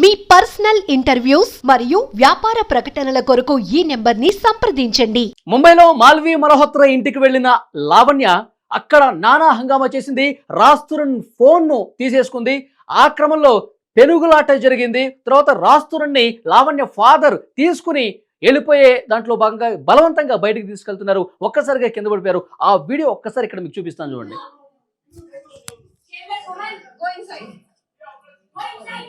మీ personal interviews మరియు వ్యాపార ప్రకటనల కొరకు ఈ నెంబర్ని సంప్రదించండి. ముంబైలో మాల్వీ మల్హోత్రా ఇంటికి వెళ్ళిన లావణ్య అక్కడ నానా హంగామా చేసింది. రాస్తురన్ ఫోన్ను తీసేసుకుంది. ఆ క్రమంలో పెనుగులాట జరిగింది. తర్వాత రాస్తురన్ని లావణ్య ఫాదర్ తీసుకుని వెళ్ళిపోయే దాంట్లో భాగంగా బలవంతంగా బయటికి తీసుకెళ్తున్నారు. ఒక్కసారిగా కింద పడిపోయారు. ఆ వీడియో ఒక్కసారి ఇక్కడ మీకు చూపిస్తాను చూడండి Shameless woman, go inside. Go inside.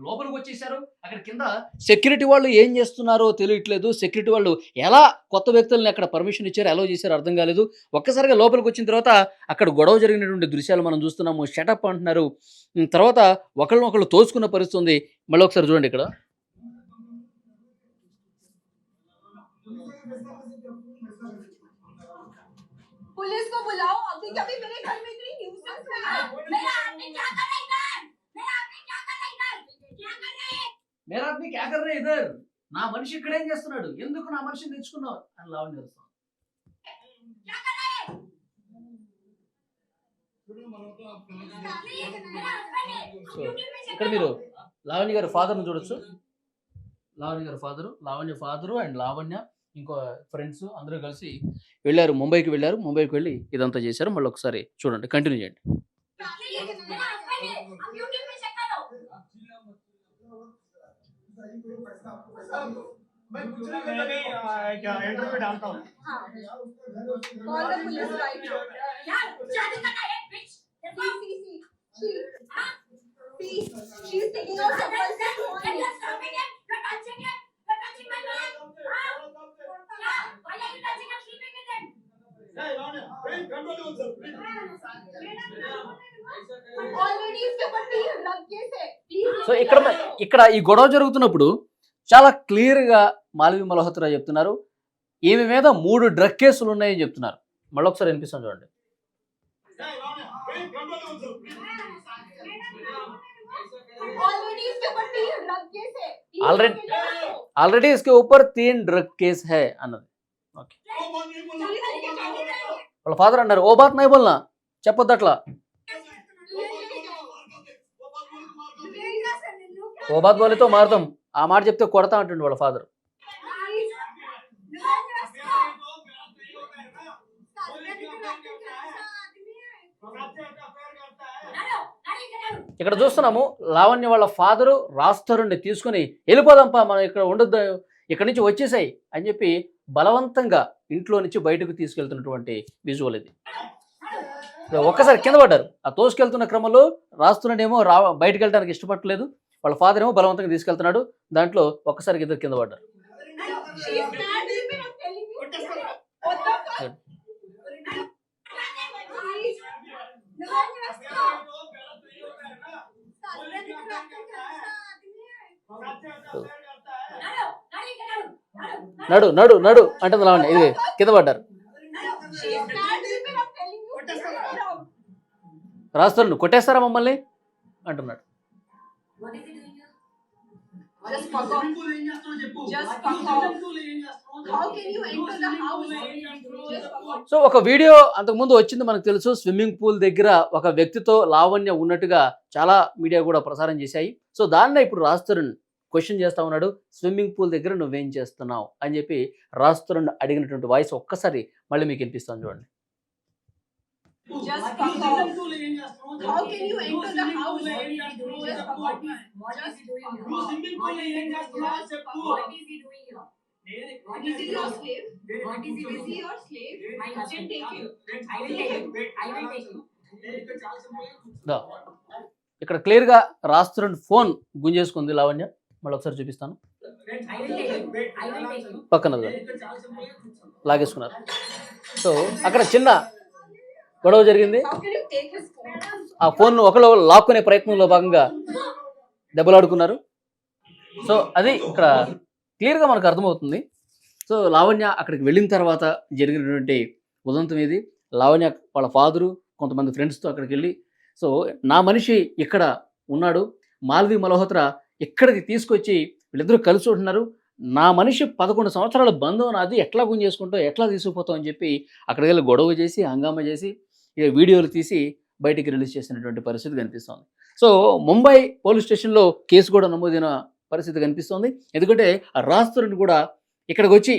లోపలికి వచ్చేసారు అక్కడ కింద సెక్యూరిటీ వాళ్ళు ఏం చేస్తున్నారో తెలియట్లేదు సెక్యూరిటీ వాళ్ళు ఎలా కొత్త వ్యక్తుల్ని అక్కడ పర్మిషన్ ఇచ్చారో ఎలా చేశారో అర్థం కాలేదు ఒక్కసారిగా లోపలికి వచ్చిన తర్వాత అక్కడ గొడవ జరిగినటువంటి దృశ్యాలు మనం చూస్తున్నాము షటప్ అంటున్నారు ఉమ్, తర్వాత ఒకళ్ళని ఒకళ్ళు తోసుకున్న పరిస్థితి ఉంది మళ్ళీ ఒకసారి చూడండి ఇక్కడ पुलिस को बुलाओ अभी कभी मेरे घर में इतनी न्यूसेंस है मेरा आदमी क्या कर रहा है इधर मेरा आदमी क्या कर रहा है इधर क्या कर रहा है మేరా మీ క్యాకర్రే ఇదర్ నా మనిషి ఇక్కడేం చేస్తున్నాడు? ఎందుకు నా మనిషిని తెచ్చుకున్నావు? అని లావణ్య ఇక్కడ మీరు లావణ్య గారి ఫాదర్ను చూడొచ్చు. లావణ్య గారి father Lavanya father and Lavanya ఇంకో ఫ్రెండ్స్ అందరూ కలిసి వెళ్ళారు ముంబైకి వెళ్ళారు ముంబైకి వెళ్ళి ఇదంతా చేశారు. మళ్ళీ ఒకసారి చూడండి. కంటిన్యూ చేయండి. मैं कुछ नहीं मैंने क्या इंटरव्यू में डालता हूँ हाँ कॉल द पुलिस राइट यार शादी का है बिच सी सी सी शी हाँ see she is taking out the person who is stopping him you touching him you touching my boy हाँ why are you touching him sleeping with him Hey, Lana, hey, control yourself. Madam, already इसके ऊपर तीन लग गए से सो इकड़ में ఇక్కడ ఈ గొడవ జరుగుతున్నప్పుడు చాలా క్లియర్గా మాల్వి మల్హోత్రా చెప్తున్నారు ఈమె మీద మూడు డ్రగ్ కేసులు ఉన్నాయని చెప్తున్నారు మళ్ళీ ఒకసారి వినిపిస్తాను చూడండి already इसके ऊपर तीन ड्रग केस है Please, Already- अकेले मत रहो। ఆల్రెడీ ఇస్కే ఊపర్ తీన్ డ్రగ్ కేస్ హే అన్నది ఓకే Please, लेके जाओ, लेके जाओ। వాళ్ళ ఫాదర్ అన్నారు ఓ బాత్ నై బోల్నా చెప్పొద్దు అట్లా ఓ బాత్ మారుతాం. ఆ మాట చెప్తే కొడతా అంటుండే వాళ్ళ ఫాదర్ ఇక్కడ చూస్తున్నాము లావణ్య వాళ్ళ ఫాదరు రాస్తరుణ్ణి తీసుకుని వెళ్ళిపోదాంపా మనం ఇక్కడ ఉండొద్దు ఇక్కడ నుంచి వచ్చేసాయి అని చెప్పి బలవంతంగా ఇంట్లో నుంచి బయటకు తీసుకెళ్తున్నటువంటి విజువల్ ఇది. ఒక్కసారి కింద పడ్డారు. ఆ తోసుకెళ్తున్న క్రమంలో రాస్తున్నాడేమో రా బయటకు వెళ్ళడానికి ఇష్టపడలేదు వాళ్ళ ఫాదర్ ఏమో బలవంతంగా తీసుకెళ్తున్నాడు. దాంట్లో ఒక్కసారి ఇద్దరు కింద పడ్డారు. నడు నడు నడు అంటుంది లావణ్య. ఇది కింద పడ్డారు. రాస్తున్నాడు కొట్టేస్తారా మమ్మల్ని? అంటున్నాడు. Just fuck off. Just fuck off. How can you enter the house? Just fuck off. So ఒక వీడియో అంతకుముందు వచ్చింది మనకు తెలుసు స్విమ్మింగ్ పూల్ దగ్గర ఒక వ్యక్తితో లావణ్య ఉన్నట్టుగా చాలా మీడియా కూడా ప్రసారం చేశాయి సో దాన్నే ఇప్పుడు రాస్తరుణ్ క్వశ్చన్ చేస్తా ఉన్నాడు స్విమ్మింగ్ పూల్ దగ్గర నువ్వేం చేస్తున్నావు అని చెప్పి రాస్తరుణ్ అడిగినటువంటి వాయిస్ ఒక్కసారి మళ్ళీ మీకు వినిపిస్తాను చూడండి Just fuck off. How can you enter the house? Just fuck off. Just fuck off. What is he doing here? Is he your slave? What is he? Is he your slave? My husband take him. I will take him. I will take him. దా. ఇక్కడ క్లియర్గా Raj Tarun phone గుంజేసుకుంది Lavanya మళ్ళీ ఒకసారి చూపిస్తాను I will. I will. పక్కన లాగేసుకున్నారు so అక్కడ చిన్న గొడవ జరిగింది. ఆ ఫోన్ ఒకళ్ళు లాక్కునే ప్రయత్నంలో భాగంగా దెబ్బలాడుకున్నారు. సో అది ఇక్కడ క్లియర్గా మనకు అర్థమవుతుంది. సో లావణ్య అక్కడికి వెళ్ళిన తర్వాత జరిగినటువంటి ఉదంతం ఇది లావణ్య వాళ్ళ ఫాదరు కొంతమంది ఫ్రెండ్స్తో అక్కడికి వెళ్ళి సో నా మనిషి ఇక్కడ ఉన్నాడు. మాల్వి మల్హోత్రా ఇక్కడికి తీసుకొచ్చి వీళ్ళిద్దరూ కలిసి ఉంటున్నారు. నా మనిషి పదకొండు సంవత్సరాల బంధం నాది ఎట్లా గుంజేసుకుంటావు ఎట్లా తీసుకుపోతావు అని చెప్పి అక్కడికి వెళ్ళి గొడవ చేసి హంగామా చేసి వీడియోలు తీసి బయటికి రిలీజ్ చేసినటువంటి పరిస్థితి కనిపిస్తోంది. సో ముంబై పోలీస్ స్టేషన్లో కేసు కూడా నమోదైన పరిస్థితి కనిపిస్తోంది. ఎందుకంటే ఆ కూడా ఇక్కడికి వచ్చి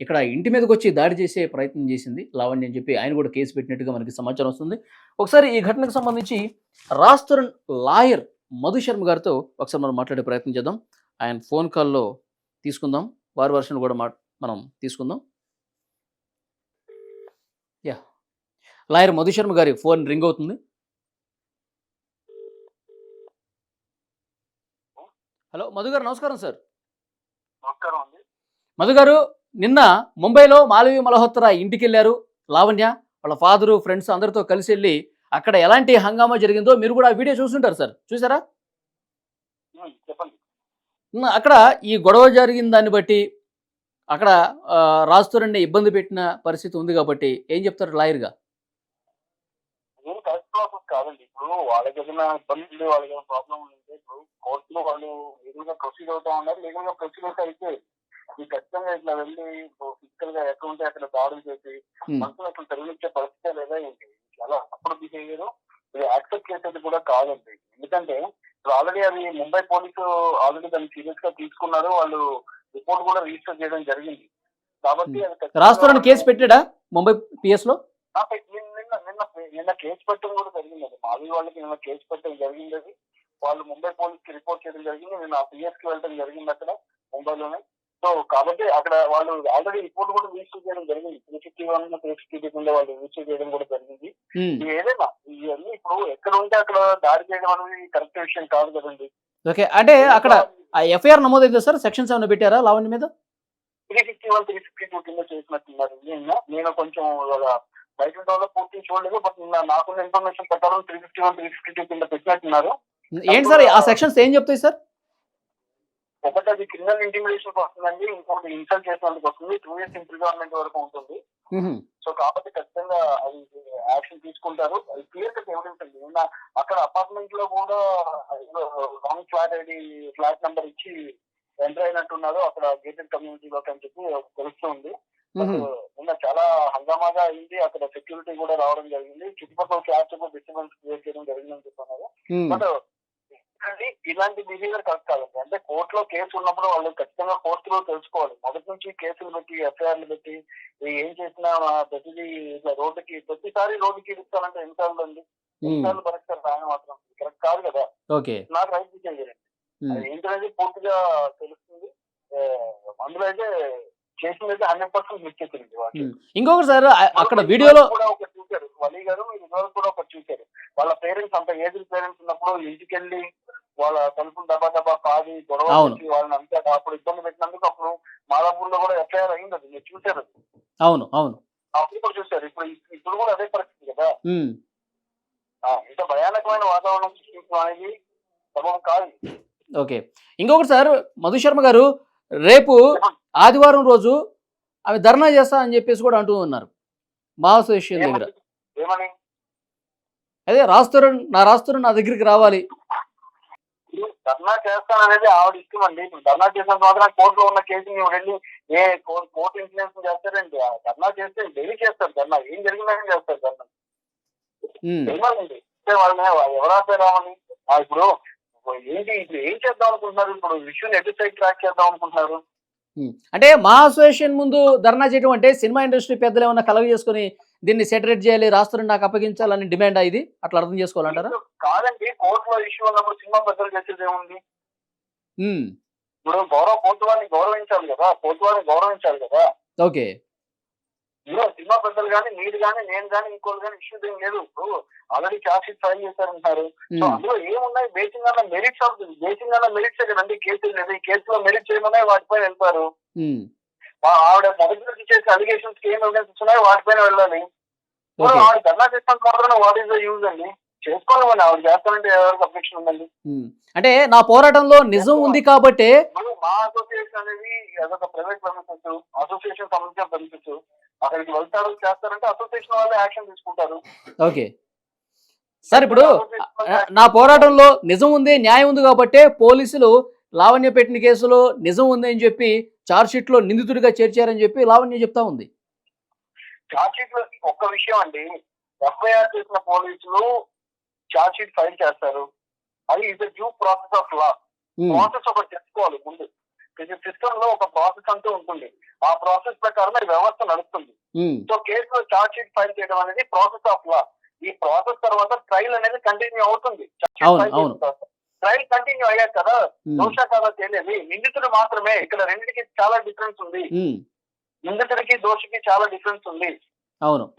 ఇక్కడ ఇంటి మీదకి వచ్చి దాడి చేసే ప్రయత్నం చేసింది లావణ్య అని చెప్పి ఆయన కూడా కేసు పెట్టినట్టుగా మనకి సమాచారం వస్తుంది. ఒకసారి ఈ ఘటనకు సంబంధించి రాస్తురన్ లాయర్ మధు శర్మ గారితో ఒకసారి మనం మాట్లాడే ప్రయత్నం చేద్దాం. ఆయన ఫోన్ కాల్లో తీసుకుందాం. వారి వర్షన్ కూడా మా మనం తీసుకుందాం యా లాయర్ మధు శర్మ గారి ఫోన్ రింగ్ అవుతుంది. హలో మధు గారు నమస్కారం సార్. నమస్కారం అండి. మధు గారు నిన్న ముంబైలో మాలవి మల్హోత్రా ఇంటికి వెళ్ళారు లావణ్య వాళ్ళ ఫాదరు ఫ్రెండ్స్ అందరితో కలిసి వెళ్ళి అక్కడ ఎలాంటి హంగామా జరిగిందో మీరు కూడా ఆ వీడియో చూస్తుంటారు సార్. చూసారా? అక్కడ ఈ గొడవ జరిగిన దాన్ని బట్టి అక్కడ ఆ, రాస్తురన్ని ఇబ్బంది పెట్టిన పరిస్థితి ఉంది కాబట్టి ఏం చెప్తారు లాయర్గా? ప్రాసెస్ కాదండి. ఇప్పుడు వాళ్ళకి ఏదైనా ఇబ్బంది ఉంది వాళ్ళకి ఏమైనా ప్రాబ్లం ఉంటే ఇప్పుడు కోర్టులో వాళ్ళు లీగల్గా ప్రొసీడ్ అవుతా ఉన్నారు లీగల్గా ప్రొసీడ్ అవుతా అయితే ఈ ఖచ్చితంగా ఇట్లా వెళ్ళి ఫిజికల్గా ఎక్కడ ఉంటే అక్కడ దాడులు చేసి. మనసులో అసలు తెలియనిచ్చే పరిస్థితి లేదా ఏంటి? చాలా అప్పుడు బిహేవియర్ ఇది యాక్సెప్ట్ చేసేది కూడా కాదండి. ఎందుకంటే ఇప్పుడు ఆల్రెడీ అది ముంబై పోలీసు ఆల్రెడీ దాన్ని సీరియస్గా తీసుకున్నారు. వాళ్ళు రిపోర్ట్ కూడా రిజిస్టర్ చేయడం జరిగింది. కాబట్టి రాస్తురని కేసు పెట్టాడా? ముంబై పిఎస్లో ఆ, పె- నిన్న కేసు పెట్టడం కూడా జరిగింది అది మావి వాళ్ళకి నిన్న కేసు పెట్టడం జరిగింది. అది వాళ్ళు ముంబై పోలీస్కి రిపోర్ట్ చేయడం జరిగింది. నిన్న పిఎస్కి వెళ్ళడం జరిగింది అక్కడ ముంబైలోనే. సో కాబట్టి అక్కడ వాళ్ళు ఆల్రెడీ రిపోర్ట్ కూడా రిజిస్టర్ చేయడం జరిగింది. Three fifty one three fifty కింద వాళ్ళు రిజిస్టర్ చేయడం కూడా జరిగింది. ఏదైనా ఇవన్నీ ఇప్పుడు ఎక్కడ ఉంటే అక్కడ దాడి చేయడం అనేది కరెక్ట్ విషయం కాదు కదండి. ఓకే. అంటే అక్కడ ఆ ఎఫ్ఐఆర్ నమోదైతే సార్? సెక్షన్స్ ఏమైనా పెట్టారా లావణ్య మీద? Three fifty one three fifty two కింద చేసినట్టున్నారు. నేను కొంచెం బయట వాళ్ళ పూర్తి చూడలేదు బట్ నాకున్న ఇన్ఫర్మేషన్ ప్రకారం three fifty one three fifty two కింద పెట్టినట్టున్నారు. ఏంటి సార్ ఆ సెక్షన్స్ ఏం చెప్తాయి సార్? ఒకటి అది క్రిమినల్ ఇంటిమిడేషన్ వస్తుందండి ఇంకోటి ఇన్సల్ట్ చేసినందుకు వస్తుంది టూ ఇయర్స్ ఇంప్రిజన్మెంట్ వరకు ఉంటుంది. సో కాబట్టి ఖచ్చితంగా అది యాక్షన్ తీసుకుంటారు. క్లియర్ కట్ ఎవిడెన్స్ అండి. నిన్న అక్కడ అపార్ట్మెంట్లో కూడా wrong flat ID flat number ఇచ్చి ఎంటర్ అయినట్టున్నారు. అక్కడ గేటెడ్ కమ్యూనిటీలోకి అని చెప్పి తెలుస్తుంది నిన్న చాలా హంగామాగా అయింది. అక్కడ సెక్యూరిటీ కూడా రావడం జరిగింది. చుట్టుపక్కల ఫ్లాట్స్ డిస్టర్బెన్స్ క్రియేట్ చేయడం జరిగిందని చెప్తున్నారు బట్ ఇలాంటి బిహేవియర్ కరెక్ట్ కాదండి. అంటే కోర్టులో కేసు ఉన్నప్పుడు వాళ్ళు ఖచ్చితంగా కోర్టులో తెలుసుకోవాలి. మొదటి నుంచి కేసులు పెట్టి ఎఫ్ఐఆర్లు పెట్టి ఏం చేసినా మా ప్రతిదీ ఇట్లా రోడ్డుకి ప్రతిసారి రోడ్డుకి ఇస్తానంటే ఎన్నిసార్లు అండి? ఎన్నిసార్లు పరీక్షలు రాయడం మాత్రం కరెక్ట్ కాదు కదా? నాకు రైట్ అది ఏంటనేది పూర్తిగా తెలుస్తుంది. అందులో అయితే చేసింది హండ్రెడ్ పర్సెంట్ మిస్ చేసింది వాళ్ళు ఉమ్. ఇంకొకటి సార్ అక్కడ వీడియోలో కూడా ఒకటి చూశారు. వలి గారు ఇదివరకు కూడా ఒకటి చూశారు. వాళ్ళ పేరెంట్స్ అంత ఏజ్ పేరెంట్స్ ఉన్నప్పుడు ఇంటికి వెళ్ళి తలుపులు దబా దబా కాది గొడవ వాళ్ళని అంతా అప్పుడు ఇబ్బంది పెట్టినందుకు అప్పుడు మాదాపూర్లో కూడా ఎఫ్ఐఆర్ అయింది. అది మీరు చూశారు. అవును అవును. అప్పుడు కూడా చూశారు. ఇప్పుడు ఇప్పుడు కూడా అదే పరిస్థితి కదా. ఇంత భయానకమైన వాతావరణం సృష్టించడం అనేది సబబం కాదు. ఓకే. ఇంకొకటి సార్ మధు శర్మ గారు రేపు ఆదివారం రోజు ఆమె ధర్నా చేస్తా అని చెప్పేసి కూడా అంటూ ఉన్నారు. మా అసోసియేషన్ దగ్గర. అదే రాస్తురన్ నా రాస్తురన్ నా దగ్గరికి రావాలి. ధర్నా చేస్తాననేది ఆవిడ ఇష్టం అండి. ధర్నా చేసిన మాత్రం కోర్టులో ఉన్న కేసు వెళ్ళి ఏ కోర్టు ఇన్ఫ్లుయెన్స్ చేస్తారండి. ధర్నా చేస్తే డైలీ చేస్తారు ధర్నా. ఏం జరిగిందని చేస్తారు ధర్నా. ఏమనండి. ఆ, ఇప్పుడు ఏంటి ఇప్పుడు ఏం చేద్దాం అనుకుంటున్నారు? ఇప్పుడు ఇష్యూని ఎటు సైడ్ ట్రాక్ చేద్దాం అనుకుంటున్నారు. అంటే మా అసోసియేషన్ ముందు ధర్నా చేయడం అంటే సినిమా ఇండస్ట్రీ పెద్దలు ఏమన్నా కలగ చేసుకుని దీన్ని సెటరేట్ చేయాలి రాస్తురన్ నాకు అప్పగించాలని డిమాండ్ ఇది? అట్లా అర్థం చేసుకోవాలంటారా? కాదండి. కోర్టులో ఇష్యూ ఉన్నప్పుడు సినిమా పెద్దలు చేసేది ఏముంది? ఇప్పుడు గౌరవ కోర్టు వారిని గౌరవించాలి కదా. కోర్టు వారిని గౌరవించాలి కదా. ఓకే. పెద్దలు కానీ మీరు కానీ నేను కానీ ఇంకోటి కానీ ఇష్యూ ఏం లేదు. ఇప్పుడు ఆల్రెడీ చార్జ్ షీట్ ఫైల్ చేశారంటున్నారు. సో అందులో ఏమున్నాయి? Basing on merits of basing on merits కదండి? కేసులు లేదు. ఈ కేసులో మెరిట్స్ ఏమున్నాయి? వాటిపైన వెళ్తారు. ఆవిడ మొదటి నుంచి చేసే అలిగేషన్స్ ఏం ఎవిడెన్స్ ఉన్నాయో వాటిపైన వెళ్ళాలి. ఆవిడ ధర్నా చేస్తాను మాత్రం వాట్ ఈస్ ద యూజ్ అండి? చేసుకోవాలి ఆవిడ. చేస్తానంటే ఎవరికి అబ్జెక్షన్ ఉందండి. అంటే నా పోరాటంలో నిజం ఉంది కాబట్టే మా అసోసియేషన్ అనేది అదొక ప్రైవేట్ ప్రమిసెస్ అసోసియేషన్ సంబంధించిన ప్రమిసెస్ అక్కడికి వెళ్తారు చేస్తారంటే అసోసియేషన్ వాళ్ళే యాక్షన్ తీసుకుంటారు. ఓకే. సార్ ఇప్పుడు నా పోరాటంలో నిజం ఉంది న్యాయం ఉంది కాబట్టే పోలీసులు లావణ్య పెట్టిన కేసులో నిజం ఉంది అని చెప్పి చార్జ్ షీట్లో నిందితుడిగా చేర్చారని చెప్పి లావణ్య చెప్తా ఉంది. ఛార్జ్ షీట్లో ఒక్క విషయం అండి. ఎఫ్ఐఆర్ చేసిన పోలీసులు ఛార్జ్ షీట్ ఫైల్ చేస్తారు. అది is due process of law process ఒకటి తెలుసుకోవాలి ముందు. సిస్టమ్లో ఒక ప్రాసెస్ అంటూ ఉంటుంది ఆ ప్రాసెస్ ప్రకారం ఈ వ్యవస్థ నడుస్తుంది. సో కేసులో ఛార్జ్ షీట్ ఫైల్ చేయడం అనేది ప్రాసెస్ ఆఫ్ లా ఈ ప్రాసెస్ తర్వాత ట్రయల్ అనేది కంటిన్యూ అవుతుంది. అవును, అవును. ట్రయల్ కంటిన్యూ అయ్యాక కదా ఉమ్, దోష కదా తెలియదు నిందితుడు మాత్రమే ఇక్కడ రెండింటికి చాలా డిఫరెన్స్ ఉంది. ఉమ్, నిందితుడికి దోషికి చాలా డిఫరెన్స్ ఉంది. అవును.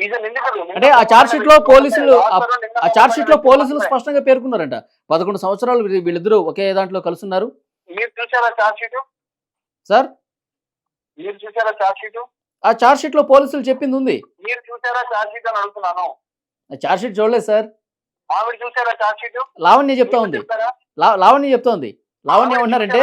అంటే ఆ ఛార్జ్ షీట్లో పోలీసులు ఆ- ఛార్జ్ షీట్లో పోలీసులు. స్పష్టంగా పేర్కొన్నారంట. పదకొండు సంవత్సరాలు వీళ్ళ- వీళ్ళిద్దరూ ఒకే దాంట్లో కలుస్తున్నారు మీరు చూసారా ఛార్జ్ షీట్ సార్? మీరు చూసారా ఛార్జ్ షీట్? ఆ ఛార్జ్ షీట్లో పోలీసులు చెప్పింది ఉంది. మీరు చూసారా ఛార్జ్ షీట్ అని అడుగుతున్నాను ఆ ఛార్జ్ షీట్ చూడలేదు సార్. ఆవిడ చూసారా ఛార్జ్ షీట్? లావణ్య చెప్తా ఉంది. లావణ్య చెప్తా ఉంది లావణ్య ఏమన్నారంటే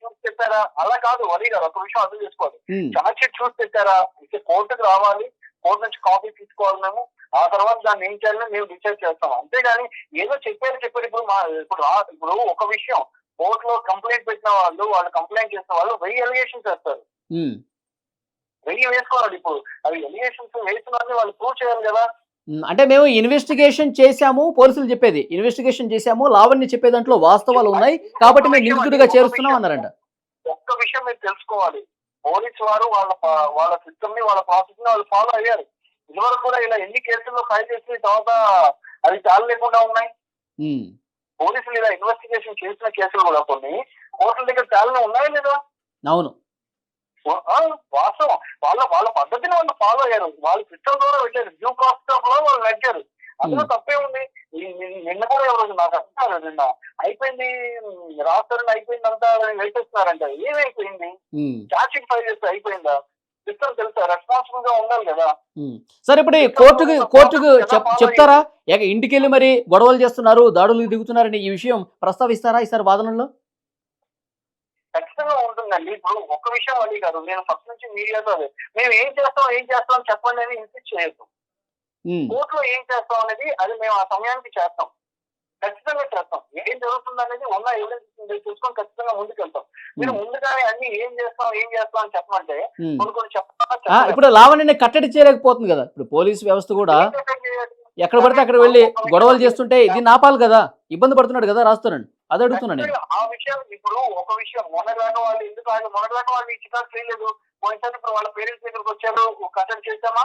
చూసి చెప్పారా? అలా కాదు వరి గారు ఒక విషయం అర్థం చేసుకోవాలి ఛార్జ్ షీట్ చూసి పెట్టారా ఇక కోర్టుకు రావాలి కోర్టు నుంచి కాపీ తీసుకోవాలి మేము. ఆ తర్వాత దాన్ని ఏం చేయాలని మేము డిసైడ్ చేస్తాం. అంతేగాని ఏదో చెప్పారు చెప్పారు. ఇప్పుడు మా ఇప్పుడు రా ఇప్పుడు ఒక విషయం. కోర్టులో కంప్లైంట్ పెట్టిన వాళ్ళు వాళ్ళు కంప్లైంట్ చేసిన వాళ్ళు వెయ్యి ఎలిగేషన్స్ వేస్తారు. వెయ్యి వేసుకోవాలి ఇప్పుడు. అవి ఎలిగేషన్స్ వేసిన వాళ్ళు ప్రూవ్ చేయాలి కదా. అంటే మేము ఇన్వెస్టిగేషన్ చేశాము పోలీసులు చెప్పేది. ఇన్వెస్టిగేషన్ చేశాము లావణ్య చెప్పే దాంట్లో వాస్తవాలు ఉన్నాయి. కాబట్టి మేము నిందితుడిగా చేరుస్తున్నాం అన్నారంట. ఒక్క విషయం మీరు తెలుసుకోవాలి. పోలీసు వారు వాళ్ళ వాళ్ళ సిస్టమ్ని వాళ్ళ ప్రాసెస్ని వాళ్ళు ఫాలో అయ్యారు. ఇదివరకు కూడా ఇలా ఎన్ని కేసుల్లో ఫైల్ చేసిన తర్వాత అవి చాలా లేకుండా ఉన్నాయి. పోలీసులు ఇలా ఇన్వెస్టిగేషన్ చేసిన కేసులు కూడా కొన్ని. కోర్టుల దగ్గర చాలా ఉన్నాయా లేదా? అవును. ఆ, వాస్తవం. వాళ్ళ వాళ్ళ పద్ధతిని వాళ్ళు ఫాలో అయ్యారు. వాళ్ళ సిస్టమ్ ద్వారా పెట్టారు డ్యూ ప్రాసెస్ ఆఫ్లో వాళ్ళు నడిచారు. అందులో. తప్పే ఉంది. నిన్న కూడా ఎవరు నాకు అంటున్నారు నిన్న. అయిపోయింది రాస్తారని అయిపోయింది అంతా వేసేస్తున్నారంట ఏమైపోయింది? షీట్ ఫైల్ చేస్తే అయిపోయిందా? కదా. సార్ ఇప్పుడు కోర్టుకు కోర్టుకు చెప్- చెప్తారా? ఇక ఇంటికి వెళ్ళి మరి గొడవలు చేస్తున్నారు దాడులు దిగుతున్నారని ఈ విషయం ప్రస్తావిస్తారా ఈసారి వాదనలో ఖచ్చితంగా ఉంటుందండి. ఇప్పుడు ఒక్క విషయం అడిగి గారు నేను ఫస్ట్ నుంచి మీడియాతో అదే. మేము ఏం చేస్తాం ఏం చేస్తాం చెప్పండి అని ఇన్సిస్ట్ చేయొద్దు. కోర్టులో ఏం చేస్తాం అనేది అది మేము ఆ సమయానికి చేస్తాం. ఖచ్చితంగా చేస్తాం. ఏం జరుగుతుంది అనేది ఉన్న ఎవిడెన్స్ చూసుకొని ఖచ్చితంగా ముందుకెళ్తాం. మీరు ఉమ్, ముందుగానే అన్ని ఏం చేస్తాం ఏం చేస్తాం అని చెప్పమంటే. కొన్ని కొన్ని చెప్పాలా. ఇప్పుడు లావణ్యని కట్టడి చేయలేకపోతుంది కదా. ఇప్పుడు పోలీసు వ్యవస్థ కూడా? ఎక్కడ పడితే అక్కడ వెళ్ళి గొడవలు చేస్తుంటే ఇది నాపాలి కదా. ఇబ్బంది పడుతున్నాడు కదా రాస్తారండి అది అడుగుతున్నాను ఆ విషయం ఇప్పుడు ఒక విషయం. మొన్నటిదాకా వాళ్ళు ఎందుకు ఆయన మొన్నటిదాకా వాళ్ళు ఈ చికాకు చేయలేదు. పోయినసారి ఇప్పుడు వాళ్ళ పేరెంట్స్ దగ్గరకు వచ్చారు. కట్టడి చేద్దామా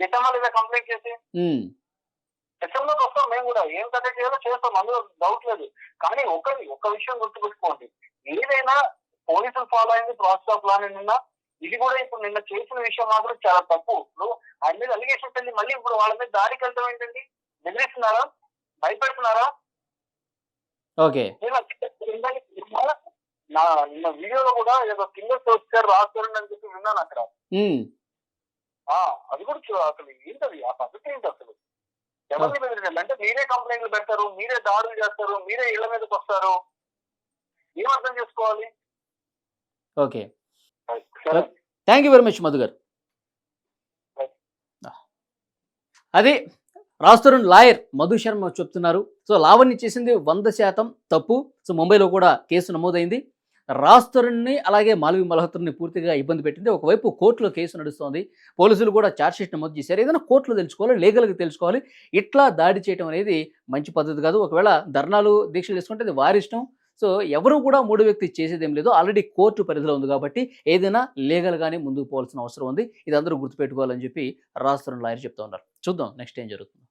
చేద్దామా లేదా కంప్లైంట్ చేసి? సెక్షన్లోకి వస్తాం మేము కూడా. ఏం కట్టడి చేయాలో చేస్తాం అందులో డౌట్ లేదు. కానీ ఒకటి ఒక విషయం గుర్తుపెట్టుకోండి. ఏదైనా పోలీసులు ఫాలో అయింది ప్రాసెస్ ఆఫ్ లా నిన్న ఇది కూడా ఇప్పుడు నిన్న చేసిన విషయం మాత్రం చాలా తప్పు. ఇప్పుడు ఆయన మీద అలిగేషన్స్ వెళ్ళి మళ్ళీ ఇప్పుడు వాళ్ళ మీద దాడికి వెళ్తాం ఏంటండి? బెదిరిస్తున్నారా? భయపెడుతున్నారా? ఓకే. నా నిన్న వీడియోలో కూడా ఏదో కింద వచ్చారు రాస్తారు అని చెప్పి విన్నాను అక్కడ. అది కూడా అసలు ఏంటది? ఆ పద్ధతి ఏంటి అసలు? ఎవరిని బెదిరించాలి? అంటే మీరే కంప్లైంట్లు పెడతారు మీరే దాడులు చేస్తారు మీరే ఇళ్ళ మీదకి వస్తారు. ఏం అర్థం చేసుకోవాలి? ఓకే. సరే. Thank you very much Madhu గారు అది రాస్తున్న లాయర్ మధు శర్మ చెప్తున్నారు. సో లావణ్య చేసింది వంద శాతం తప్పు. సో ముంబైలో కూడా కేసు నమోదైంది. రాస్తరుణ్ణి అలాగే మాలవి మల్హోత్రుని పూర్తిగా ఇబ్బంది పెట్టింది. ఒకవైపు కోర్టులో కేసు నడుస్తోంది. పోలీసులు కూడా ఛార్జ్షీట్ నమోదు చేశారు ఏదైనా కోర్టులో తెలుసుకోవాలి లీగల్గా తెలుసుకోవాలి. ఇట్లా దాడి చేయడం అనేది మంచి పద్ధతి కాదు. ఒకవేళ ధర్నాలు దీక్షలు చేసుకుంటే అది వారి ఇష్టం. సో ఎవరు కూడా మూడు వ్యక్తి చేసేదేం లేదు. ఆల్రెడీ కోర్టు పరిధిలో ఉంది కాబట్టి ఏదైనా లీగల్గానే ముందుకు పోవాల్సిన అవసరం ఉంది. ఇది అందరూ గుర్తుపెట్టుకోవాలని చెప్పి రాస్తున్న లాయర్ చెప్తా ఉన్నారు. చూద్దాం నెక్స్ట్ ఏం జరుగుతుంది.